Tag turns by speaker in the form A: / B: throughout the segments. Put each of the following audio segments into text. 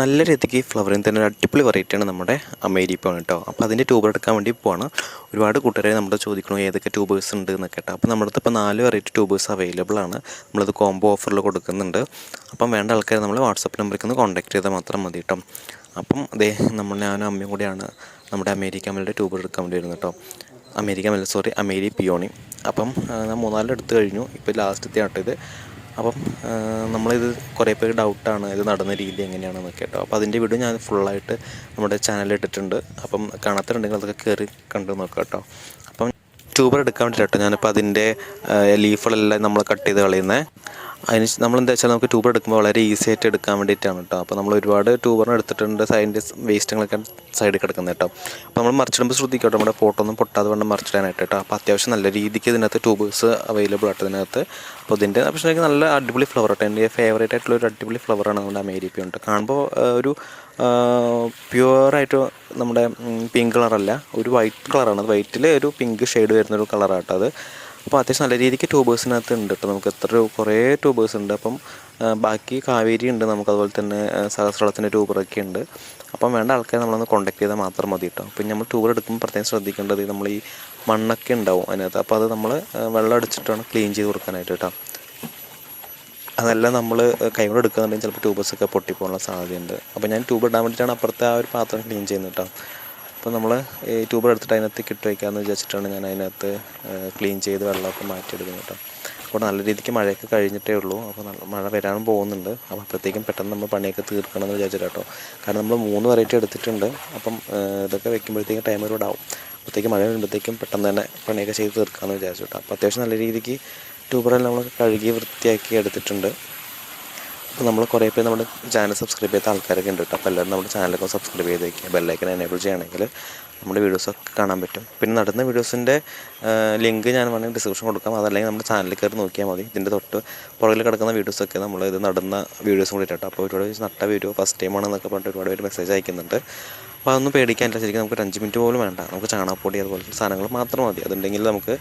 A: നല്ല രീതിക്ക് ഫ്ലവറിങ് തന്നെ ഒരു അടിപൊളി വെറൈറ്റിയാണ് നമ്മുടെ അമേരിപ്പ കേട്ടോ. അപ്പോൾ അതിന്റെ ട്യൂബർ എടുക്കാൻ വേണ്ടി പോവാണ്. ഒരുപാട് കൂട്ടുകാരെ നമ്മുടെ ചോദിക്കണം ഏതൊക്കെ ട്യൂബേഴ്സ് ഉണ്ട് എന്നൊക്കെ കേട്ടോ. അപ്പോൾ നമ്മുടെ ഇപ്പോൾ നാല് വെറൈറ്റി ട്യൂബേഴ്സ് അവൈലബിൾ ആണ്. നമ്മളത് കോംബോ ഓഫറിൽ കൊടുക്കുന്നുണ്ട്. അപ്പം വേണ്ട ആൾക്കാർ നമ്മൾ വാട്സപ്പ് നമ്പറിൽ ഒന്ന് കോൺടാക്ട് ചെയ്താൽ മാത്രം മതി കേട്ടോ. അപ്പം അതേ നമ്മൾ ഞാനും അമ്മയും കൂടിയാണ് നമ്മുടെ അമേരിക്ക അമലിന്റെ ട്യൂബർ എടുക്കാൻ വേണ്ടി വരുന്നത് കേട്ടോ. അമേരിക്ക അമല സോറി അമേരി പിയോണി. അപ്പം എടുത്തു കഴിഞ്ഞു. ഇപ്പോൾ ലാസ്റ്റത്തെ ആട്ടോ ഇത്. അപ്പം നമ്മളിത് കുറേ പേര് ഡൗട്ടാണ് ഇത് നടന്ന രീതി എങ്ങനെയാണെന്നൊക്കെ കേട്ടോ. അപ്പോൾ അതിന്റെ വീഡിയോ ഞാൻ ഫുള്ളായിട്ട് നമ്മുടെ ചാനലിൽ ഇട്ടിട്ടുണ്ട്. അപ്പം കാണാത്തതുണ്ടെങ്കിൽ അതൊക്കെ കയറി കണ്ടു നോക്കാം കേട്ടോ. അപ്പം ട്യൂബർ എടുക്കാൻ വേണ്ടിയിട്ടോ ഞാനിപ്പോൾ അതിന്റെ ലീഫുകളെല്ലാം നമ്മൾ കട്ട് ചെയ്ത് കളയുന്നത് അതിന് നമ്മൾ എന്താ വെച്ചാൽ നമുക്ക് ട്യൂബർ എടുക്കുമ്പോൾ വളരെ ഈസി ആയിട്ട് എടുക്കാൻ വേണ്ടിയിട്ടാണ് കേട്ടോ. അപ്പോൾ നമ്മൾ ഒരുപാട് ട്യൂബറിന് എടുത്തിട്ടുണ്ട് സൈഡിന്റെ വേസ്റ്റുകളൊക്കെ സൈഡിൽ കിടക്കുന്നത് കേട്ടോ. അപ്പോൾ നമ്മൾ മറിച്ചിടുമ്പോൾ ശ്രദ്ധിക്കാം നമ്മുടെ ഫോട്ടോ ഒന്നും പൊട്ടാതെ വേണം മറിച്ചിടാനായിട്ട് കേട്ടോ. അപ്പോൾ അത്യാവശ്യം നല്ല രീതിക്ക് ഇതിനകത്ത് ട്യൂബേഴ്സ് അവൈലബിൾ ആട്ടോ ഇതിനകത്ത്. അപ്പോൾ ഇതിന്റെ പക്ഷേ എനിക്ക് നല്ല അടിപൊളി ഫ്ലവർ കേട്ടോ എന്റെ ഫേവറേറ്റ് ആയിട്ടുള്ള ഒരു അടിപൊളി ഫ്ലവറാണ് നമ്മുടെ അമേരിക്ക ഉണ്ട്. കാണുമ്പോൾ ഒരു പ്യുവറായിട്ട് നമ്മുടെ പിങ്ക് കളറല്ല ഒരു വൈറ്റ് കളറാണ് വൈറ്റിൽ ഒരു പിങ്ക് ഷെയ്ഡ് വരുന്നൊരു കളറാട്ടോ അത്. അപ്പോൾ അത്യാവശ്യം നല്ല രീതിക്ക് ട്യൂബേഴ്സിനകത്ത് ഉണ്ട് കേട്ടോ നമുക്ക് എത്ര കുറേ ട്യൂബേഴ്സ് ഉണ്ട്. അപ്പം ബാക്കി കാവേരി ഉണ്ട് നമുക്ക്. അതുപോലെ തന്നെ സഹസ്രളത്തിന്റെ ട്യൂബറൊക്കെ ഉണ്ട്. അപ്പം വേണ്ട ആൾക്കാരെ നമ്മളൊന്ന് കോൺടാക്ട് ചെയ്താൽ മാത്രം മതി കേട്ടോ അപ്പം നമ്മൾ ട്യൂബർ എടുക്കുമ്പോൾ പ്രത്യേകം ശ്രദ്ധിക്കേണ്ടത് നമ്മൾ ഈ മണ്ണൊക്കെ ഉണ്ടാവും അതിനകത്ത്. അപ്പോൾ അത് നമ്മൾ വെള്ളം അടിച്ചിട്ടാണ് ക്ലീൻ ചെയ്ത് കൊടുക്കാനായിട്ട് കേട്ടോ അതെല്ലാം നമ്മൾ കൈകൊണ്ട് എടുക്കുന്നുണ്ടെങ്കിൽ ചിലപ്പോൾ ട്യൂബേഴ്സൊക്കെ പൊട്ടിപ്പോകാനുള്ള സാധ്യതയുണ്ട്. അപ്പോൾ ഞാൻ ട്യൂബ് ഇടാൻ വേണ്ടിയിട്ടാണ് അപ്പുറത്തെ ആ ഒരു പാത്രം ക്ലീൻ ചെയ്യുന്നത് കേട്ടോ അപ്പോൾ നമ്മൾ ഈ ട്യൂബർ എടുത്തിട്ട് അതിനകത്ത് കിട്ടു വയ്ക്കാമെന്ന് വിചാരിച്ചിട്ടാണ് ഞാൻ അതിനകത്ത് ക്ലീൻ ചെയ്ത് വെള്ളമൊക്കെ മാറ്റിയെടുക്കുന്നത് കേട്ടോ. അപ്പോൾ നല്ല രീതിക്ക് മഴയൊക്കെ കഴിഞ്ഞിട്ടേ ഉള്ളൂ. അപ്പോൾ നല്ല മഴ വരാൻ പോകുന്നുണ്ട്. അപ്പോൾ അപ്പോഴത്തേക്കും പെട്ടെന്ന് നമ്മൾ പണിയൊക്കെ തീർക്കണം എന്ന് വിചാരിച്ചിട്ട് കാരണം നമ്മൾ മൂന്ന് വെറൈറ്റി എടുത്തിട്ടുണ്ട്. അപ്പം ഇതൊക്കെ വെക്കുമ്പോഴത്തേക്കും ടൈം ഒരുപാട് ആവും അപ്പോഴത്തേക്ക് മഴ വരുമ്പോഴത്തേക്കും പെട്ടെന്ന് തന്നെ പണിയൊക്കെ ചെയ്ത് തീർക്കാമെന്ന് വിചാരിച്ചു കേട്ടോ അപ്പോൾ അത്യാവശ്യം നല്ല രീതിക്ക് ട്യൂബറെല്ലാം നമ്മൾ കഴുകി വൃത്തിയാക്കി എടുത്തിട്ടുണ്ട്. അപ്പോൾ നമ്മൾ കുറേ പേര് നമ്മുടെ ചാനൽ സബ്സ്ക്രൈബ് ചെയ്ത ആൾക്കാരൊക്കെ ഉണ്ട് കേട്ടോ അപ്പോൾ എല്ലാവരും നമ്മുടെ ചാനലൊക്കെ സബ്സ്ക്രൈബ് ചെയ്ത് വയ്ക്കുക ബെല്ലൈക്കൻ എനേബിൾ ചെയ്യുകയാണെങ്കിൽ നമ്മുടെ വീഡിയോസൊക്കെ കാണാൻ പറ്റും. പിന്നെ നടന്ന വീഡിയോസിന്റെ ലിങ്ക് ഞാൻ വേണമെങ്കിൽ ഡിസ്ക്രിപ്ഷൻ കൊടുക്കാം. അതല്ലെങ്കിൽ നമ്മുടെ ചാനലിൽ കയറി നോക്കിയാൽ മതി. ഇതിന്റെ തൊട്ട് പുറകിൽ കിടക്കുന്ന വീഡിയോസൊക്കെ നമ്മൾ ഇത് നടന്ന വീഡിയോസും കൂടി കേട്ടോ അപ്പോൾ ഒരുപാട് നട്ട വീഡിയോ ഫസ്റ്റ് ടൈം ആണെന്നൊക്കെ പറഞ്ഞിട്ട് ഒരുപാട് പേര് മെസ്സേജ് അയക്കുന്നുണ്ട്. അപ്പോൾ അതൊന്നും പേടിക്കാനില്ല. ശരിക്കും നമുക്ക് ഒരു അഞ്ച് മിനിറ്റ് പോലും വേണ്ട. നമുക്ക് ചാണകപ്പൊടി അതുപോലത്തെ സാധനങ്ങൾ മാത്രം മതി. അതുണ്ടെങ്കിൽ നമുക്ക്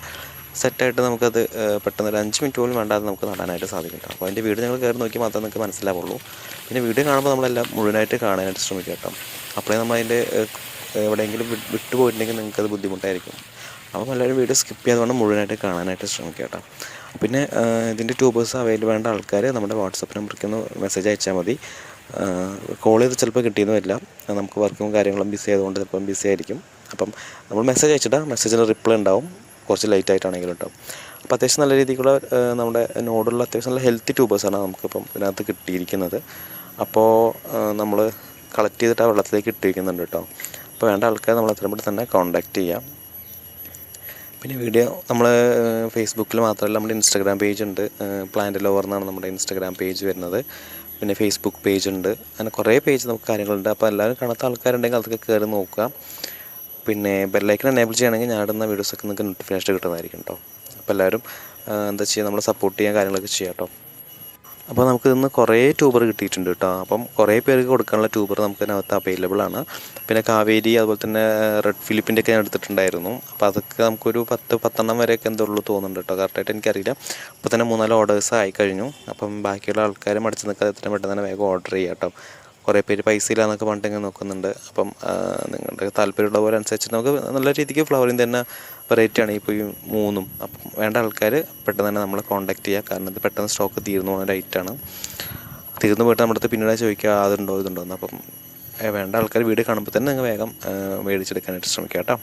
A: സെറ്റായിട്ട് നമുക്കത് പെട്ടെന്ന് ഒരു അഞ്ച് മിനിറ്റ് പോലും വേണ്ടാതെ നമുക്ക് നടാനായിട്ട് സാധിക്കും അപ്പോൾ അതിന്റെ വീട് നിങ്ങൾ കയറി നോക്കി മാത്രമേ നിങ്ങൾക്ക് മനസ്സിലാവുള്ളൂ. പിന്നെ വീഡിയോ കാണുമ്പോൾ നമ്മളെല്ലാം മുഴുവനായിട്ട് കാണാനായിട്ട് ശ്രമിക്കുക കേട്ടോ. അപ്പോഴേ നമ്മൾ അതിന്റെ എവിടെയെങ്കിലും വിട്ട് വിട്ടു പോയിട്ടുണ്ടെങ്കിൽ നിങ്ങൾക്കത് ബുദ്ധിമുട്ടായിരിക്കും. അപ്പോൾ എല്ലാവരും വീഡിയോ സ്കിപ്പ് ചെയ്യാതെ വേണം മുഴുവനായിട്ട് കാണാനായിട്ട് ശ്രമിക്കുക കേട്ടോ. പിന്നെ ഇതിന്റെ ട്യൂബേഴ്സ് അവൈലബിൾ വേണ്ട ആൾക്കാർ നമ്മുടെ വാട്സപ്പ് നമ്പറിൽ ഒന്ന് മെസ്സേജ് അയച്ചാൽ മതി. കോൾ ചെയ്ത് ചിലപ്പോൾ കിട്ടിയെന്ന് വരില്ല. നമുക്ക് വർക്കും കാര്യങ്ങളും ബിസി ആയതുകൊണ്ട് ചിലപ്പം ബിസി ആയിരിക്കും. അപ്പം നമ്മൾ മെസ്സേജ് അയച്ചിട്ടാൽ മെസ്സേജിന് റിപ്ലൈ ഉണ്ടാവും. കുറച്ച് ലേറ്റ് ആയിട്ടാണെങ്കിലും കേട്ടോ അപ്പോൾ അത്യാവശ്യം നല്ല രീതിക്കുള്ള നമ്മുടെ നോടുള്ള അത്യാവശ്യം നല്ല ഹെൽത്തി ട്യൂബേഴ്സാണ് നമുക്കിപ്പം ഇതിനകത്ത് കിട്ടിയിരിക്കുന്നത്. അപ്പോൾ നമ്മൾ കളക്ട് ചെയ്തിട്ട് ആ വെള്ളത്തിലേക്ക് ഇട്ടിരിക്കുന്നുണ്ട് കേട്ടോ. അപ്പോൾ വേണ്ട ആൾക്കാർ നമ്മൾ അത്രയും പെട്ടെന്ന് തന്നെ കോൺടാക്റ്റ് ചെയ്യാം. പിന്നെ വീഡിയോ നമ്മൾ ഫേസ്ബുക്കിൽ മാത്രമല്ല നമ്മുടെ ഇൻസ്റ്റാഗ്രാം പേജ് ഉണ്ട്. പ്ലാന്റ് ലോവർ എന്നാണ് നമ്മുടെ ഇൻസ്റ്റാഗ്രാം പേജ് വരുന്നത്. പിന്നെ ഫേസ്ബുക്ക് പേജ് ഉണ്ട്. അങ്ങനെ കുറേ പേജ് നമുക്ക് കാര്യങ്ങളുണ്ട്. അപ്പോൾ എല്ലാവരും കാണാത്ത ആൾക്കാരുണ്ടെങ്കിൽ അതൊക്കെ കയറി നോക്കുക പിന്നെ ബെല്ലൈക്കൺ എനേബിൾ ചെയ്യുകയാണെങ്കിൽ ഞാൻ ഇടുന്ന വീഡിയോസൊക്കെ നിങ്ങൾക്ക് നോട്ടിഫിക്കേഷൻ കിട്ടുന്നതായിരിക്കും കേട്ടോ അപ്പോൾ എല്ലാവരും എന്താ ചെയ്യുക നമ്മളെ സപ്പോർട്ട് ചെയ്യാൻ കാര്യങ്ങളൊക്കെ ചെയ്യാം കേട്ടോ അപ്പോൾ നമുക്ക് ഇന്ന് കുറേ ട്യൂബർ കിട്ടിയിട്ടുണ്ട് കേട്ടോ അപ്പം കുറേ പേർക്ക് കൊടുക്കാനുള്ള ട്യൂബർ നമുക്ക് അതിനകത്ത് അവൈലബിൾ ആണ്. പിന്നെ കാവേരി അതുപോലെ തന്നെ റെഡ് ഫിലിപ്പിന്റെ ഒക്കെ ഞാൻ എടുത്തിട്ടുണ്ടായിരുന്നു. അപ്പോൾ അതൊക്കെ നമുക്കൊരു പത്ത് പത്തെണ്ണം വരെയൊക്കെ എന്തോ ഉള്ളൂ തോന്നുന്നുണ്ട് കേട്ടോ കറക്റ്റായിട്ട് എനിക്കറിയില്ല. അപ്പോൾ തന്നെ മൂന്നാൽ ഓർഡേഴ്സ് ആയി കഴിഞ്ഞു. അപ്പം ബാക്കിയുള്ള ആൾക്കാരും അടിച്ച് നിൽക്കാതെ എത്രയും പെട്ടെന്ന് തന്നെ വേഗം ഓർഡർ ചെയ്യാം കേട്ടോ കുറേ പേര് പൈസ ഇല്ലാന്നൊക്കെ പറഞ്ഞിട്ട് നോക്കുന്നുണ്ട്. അപ്പം നിങ്ങളുടെ താല്പര്യമുള്ള പോലെ അനുസരിച്ച് നമുക്ക് നല്ല രീതിക്ക് ഫ്ലവറിങ് തന്നെ വെറൈറ്റിയാണ് ഇപ്പോൾ ഈ മൂന്നും. അപ്പം വേണ്ട ആൾക്കാർ പെട്ടെന്ന് തന്നെ നമ്മളെ കോൺടാക്ട് ചെയ്യുക കാരണം ഇത് പെട്ടെന്ന് സ്റ്റോക്ക് തീർന്നു പോകുന്ന റേറ്റാണ് തീർന്നു പോയിട്ട് നമ്മുടെ അടുത്ത് പിന്നീട് ചോദിക്കുക അതുണ്ടോ ഇതുണ്ടോ? എന്ന്. അപ്പം വേണ്ട ആൾക്കാർ വീട് കാണുമ്പോൾ തന്നെ നിങ്ങൾ വേഗം മേടിച്ചെടുക്കാനായിട്ട് ശ്രമിക്കുക കേട്ടോ.